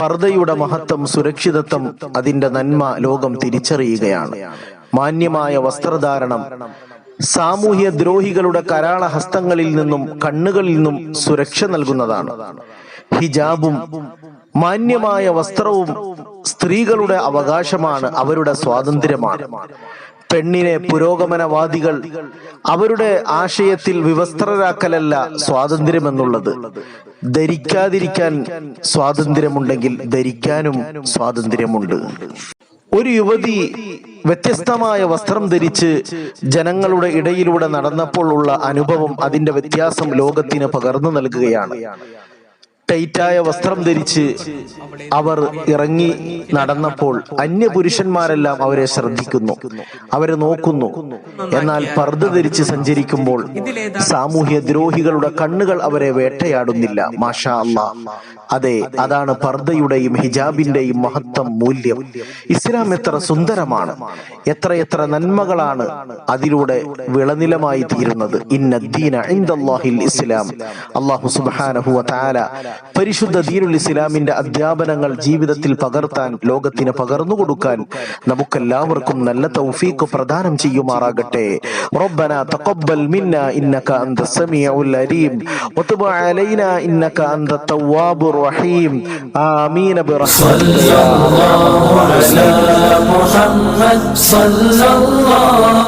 പർദയുടെ മഹത്വം സുരക്ഷിതത്വം അതിന്റെ നന്മ ലോകം തിരിച്ചറിയുകയാണ്. മാന്യമായ വസ്ത്രധാരണം സാമൂഹ്യ ദ്രോഹികളുടെ കരാള ഹസ്തങ്ങളിൽ നിന്നും കണ്ണുകളിൽ നിന്നും സുരക്ഷ നൽകുന്നതാണ്. ഹിജാബും മാന്യമായ വസ്ത്രവും സ്ത്രീകളുടെ അവകാശമാണ് അവരുടെ സ്വാതന്ത്ര്യമാണ്. പെണ്ണിനെ പുരോഗമനവാദികൾ അവരുടെ ആശയത്തിൽ വിവസ്ത്രരാക്കലല്ല സ്വാതന്ത്ര്യമെന്നുള്ളത്. ധരിക്കാതിരിക്കാൻ സ്വാതന്ത്ര്യമുണ്ടെങ്കിൽ ധരിക്കാനും സ്വാതന്ത്ര്യമുണ്ട്. ഒരു യുവതി വ്യത്യസ്തമായ വസ്ത്രം ധരിച്ച് ജനങ്ങളുടെ ഇടയിലൂടെ നടന്നപ്പോൾ ഉള്ള അനുഭവം അതിന്റെ വ്യത്യാസം ലോകത്തിന് പകർന്നു നൽകുകയാണ്. ടൈറ്റായ വസ്ത്രം ധരിച്ച് അവർ ഇറങ്ങി നടന്നപ്പോൾ അന്യപുരുഷന്മാരെല്ലാം അവരെ ശ്രദ്ധിക്കുന്നു. അവരെ നോക്കുന്നു. എന്നാൽ പർദ്ദ ധരിച്ച് സഞ്ചരിക്കുമ്പോൾ സാമൂഹ്യ ദ്രോഹികളുടെ കണ്ണുകൾ അവരെ വേട്ടയാടുന്നില്ല. മാഷാ അല്ല. അതെ അതാണ് പർദ്ദയുടെയും ഹിജാബിന്റെയും മഹത്വം മൂല്യം. ഇസ്ലാം എത്ര സുന്ദരമാണ്. എത്ര എത്ര നന്മകളാണ് അതിലൂടെ വിളനിലമായി തീരുന്നത്. ഇസ്ലാം. അള്ളാഹു പരിശുദ്ധ ദീനുൽ ഇസ്ലാമിന്റെ അധ്യാപനങ്ങൾ ജീവിതത്തിൽ പകർത്താൻ ലോകത്തിന് പകർന്നു കൊടുക്കാൻ നമുക്കെല്ലാവർക്കും നല്ല തൗഫീഖ് പ്രദാനം ചെയ്യുമാറാകട്ടെ. ربنا تقبل منا انك انت السميع العليم وتب علينا انك انت التواب الرحيم امين برحمتك يا ارحم